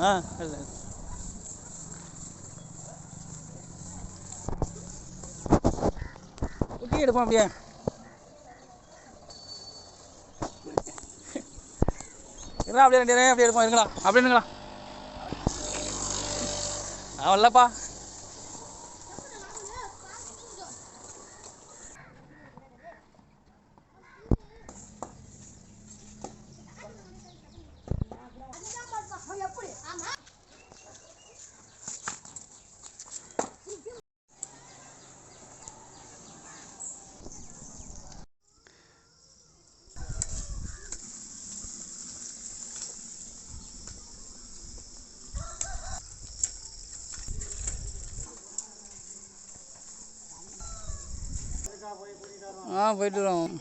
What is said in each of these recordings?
ஆ இல்லை. குட்டி எடுப்போம் அப்படியே. இருங்களா அப்படியே ரெண்டு அப்படியே எடுப்போம் இருங்களா அப்படியே இருங்களா ஆ போயிட்டு வரோம்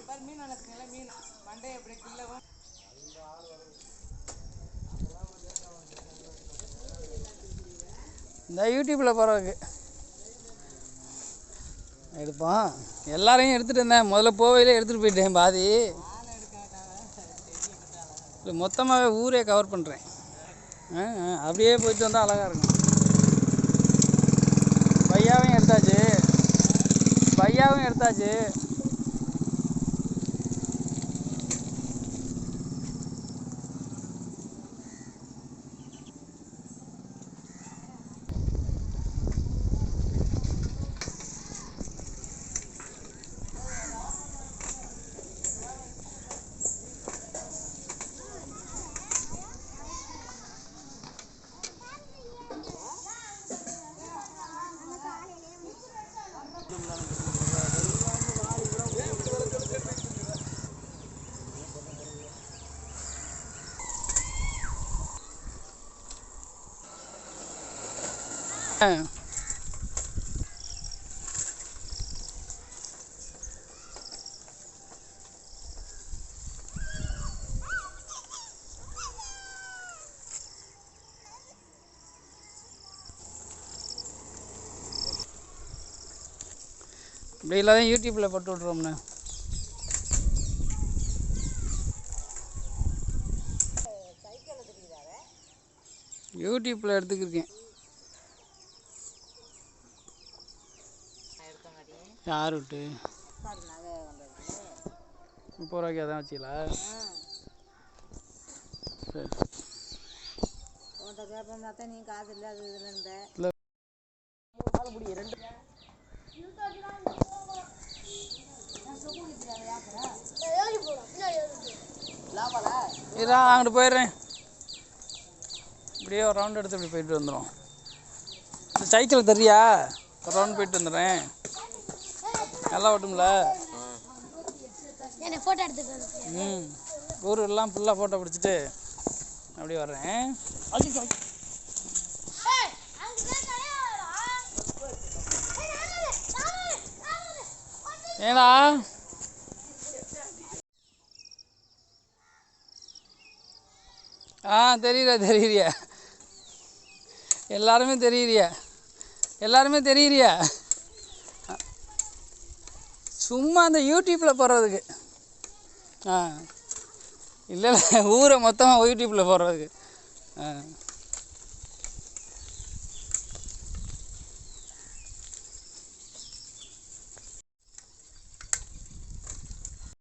இந்த யூடியூப்பில் போகிறதுக்கு. எடுப்போம். எல்லாரையும் எடுத்துகிட்டு இருந்தேன் முதல்ல போவையிலே எடுத்துகிட்டு போயிட்டேன் பாதி. இல்லை மொத்தமாகவே ஊரே கவர் பண்ணுறேன் அப்படியே போயிட்டு வந்தால் அழகாக இருக்கும். பையாவையும் பையாவும் எடுத்தாச்சு. இப்படி இல்லாத யூடியூப்பில் போட்டு விட்ருவோம்ண்ணே யூடியூப்பில் எடுத்துக்கிருக்கேன். யார் விட்டு முப்பது ரூபாய்க்கு அதான் வச்சிங்களா சரி நீ காசு இல்லை அது இதில் இருந்த. இல்லை. இதா அங்கிட்டு போயிடுறேன். இப்படியே ஒரு ரவுண்ட் எடுத்து இப்படி போயிட்டு வந்துடும் இந்த சைக்கிள் தெரியா? ஒரு ரவுண்ட் போயிட்டு வந்துடுறேன். நல்லா ஓட்டும்ல என்ன ஃபோட்டோ வந்து ம். ஊர் எல்லாம் ஃபுல்லாக ஃபோட்டோ பிடிச்சிட்டு அப்படியே வர்றேன். ஏடா? ஆ தெரியுற தெரியுறியா எல்லாருமே தெரியுறியா எல்லாருமே தெரியுறியா சும்மா அந்த யூடியூப்பில் போடுறதுக்கு ஆ. இல்லை இல்லை. ஊரை மொத்தமாக யூடியூப்பில் போடுறதுக்கு ஆ.